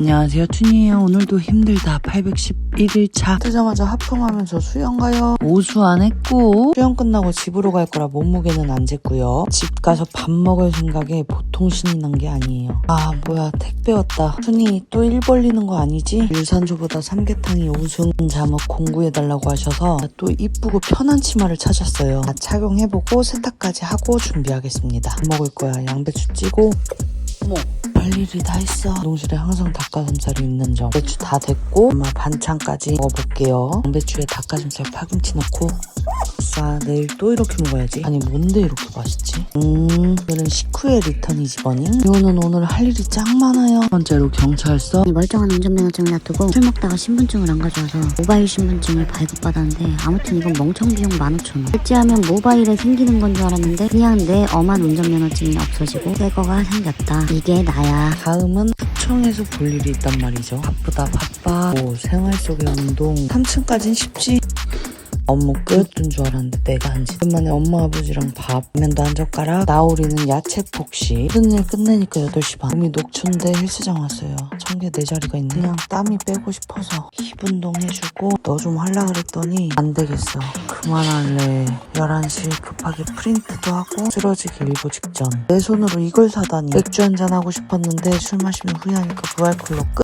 안녕하세요 춘이에요 오늘도 힘들다 811일차 뜨자마자 하품하면서 수영 가요. 오수 안 했고 수영 끝나고 집으로 갈 거라 몸무게는 안 쟀고요. 집 가서 밥 먹을 생각에 보통 신이 난 게 아니에요. 아 뭐야 택배 왔다. 순이 또 일 벌리는 거 아니지? 유산소보다 삼계탕이 우승 잠옷 공구해달라고 하셔서 또 이쁘고 편한 치마를 찾았어요. 다 착용해보고 세탁까지 하고 준비하겠습니다. 밥 먹을 거야. 양배추 찌고 어머 할 일이 다 있어. 농실에 항상 닭가슴살이 있는 점. 배추 다 됐고 엄마 반찬까지 먹어볼게요. 양배추에 닭가슴살 파김치 넣고 싸 내일 또 이렇게 먹어야지. 아니 뭔데 이렇게 맛있지? 음 이거는 식후에 리턴 이지 버닝? 이거는 오늘 할 일이 짱 많아요. 첫 번째로 경찰서. 이 멀쩡한 운전면허증을 놔두고 술 먹다가 신분증을 안 가져와서 모바일 신분증을 발급받았는데 아무튼 이건 멍청 비용 15,000원. 결제하면 모바일에 생기는 건 줄 알았는데 그냥 내 엄한 운전면허증이 없어지고 새 거가 생겼다. 이게 나야. 다음은 구청에서 볼 일이 있단 말이죠. 바쁘다 바빠. 뭐 생활 속의 운동. 3층까진 쉽지 업무 끝인 줄 알았는데 내가 한지 오랜만에 엄마 아버지랑 밥 면도 한 젓가락 나오리는 야채 폭식. 모든 일 끝내니까 8시 반. 몸이 녹초인데 헬스장 왔어요. 청계 내 자리가 있네. 그냥 땀이 빼고 싶어서 힙 운동 해주고 너 좀 할라 그랬더니 안 되겠어. 그만할래. 11시 급하게 프린트도 하고 쓰러지기 일보 직전. 내 손으로 이걸 사다니. 맥주 한잔 하고 싶었는데 술 마시면 후회하니까 무알콜로 끝